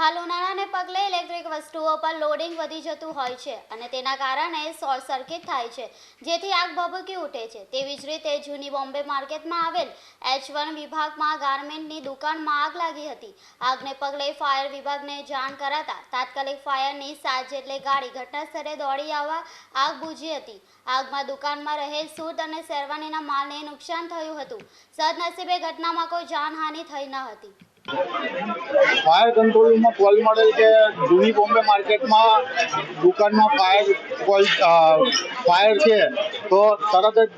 હાલ ઉનાળાને પગલે ઇલેક્ટ્રિક વસ્તુઓ પર લોડિંગ વધી જતું હોય છે અને તેના કારણે શોર્ટ સર્કિટ થાય છે, જેથી આગ ભભૂકી ઉઠે છે. તેવી જ રીતે જૂની બોમ્બે માર્કેટમાં આવેલ એચ વન વિભાગમાં ગાર્મેન્ટની દુકાનમાં આગ લાગી હતી. આગને પગલે ફાયર વિભાગને જાણ કરાતા તાત્કાલિક ફાયરની સાત જેટલી ગાડી ઘટનાસ્થળે દોડી આવવા આગ બુઝી હતી. આગમાં દુકાનમાં રહેલ સૂટ અને શેરવાનીના માલને નુકસાન થયું હતું. સદનસીબે ઘટનામાં કોઈ જાનહાનિ થઈ ન હતી. ફાયર કંટ્રોલમાં કોલ મળેલ કે જૂની બોમ્બે માર્કેટમાં દુકાનમાં ફાયર કોલ ફાયર છે, તો તરત જ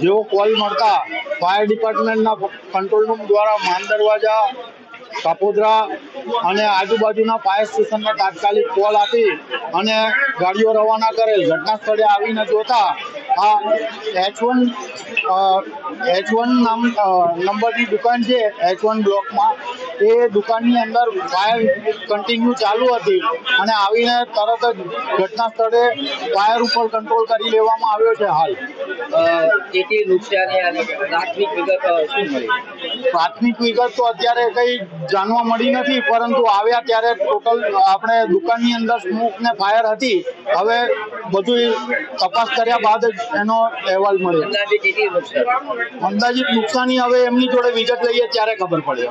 જેવો કોલ મળતા ફાયર ડિપાર્ટમેન્ટના કંટ્રોલ રૂમ દ્વારા માન દરવાજા, કાપોદરા અને આજુબાજુના ફાયર સ્ટેશનને તાત્કાલિક કોલ આપી અને ગાડીઓ રવાના કરેલ. ઘટના સ્થળે આવીને જોતા આ એચ વન એચ વન નામ નંબરની દુકાન છે એચ વન બ્લોકમાં એ દુકાનની અંદર ફાયર કન્ટિન્યુ ચાલુ હતી અને આવીને તરત જ ઘટના સ્થળે ફાયર ઉપર કંટ્રોલ કરી લેવામાં આવ્યો છે હાલ. કેટલી નુકસાની અને પ્રાથમિક વિગત શું મળી? પ્રાથમિક વિગત તો અત્યારે કંઈ જાણવા મળી નથી પરંતુ આવ્યા ત્યારે ટોટલ આપણે દુકાનની અંદર સ્મોક ને ફાયર હતી. હવે બધું તપાસ કર્યા બાદ જ એનો અહેવાલ મળ્યો. અંદાજિત નુકસાની હવે એમની જોડે વિગત લઈએ ત્યારે ખબર પડે.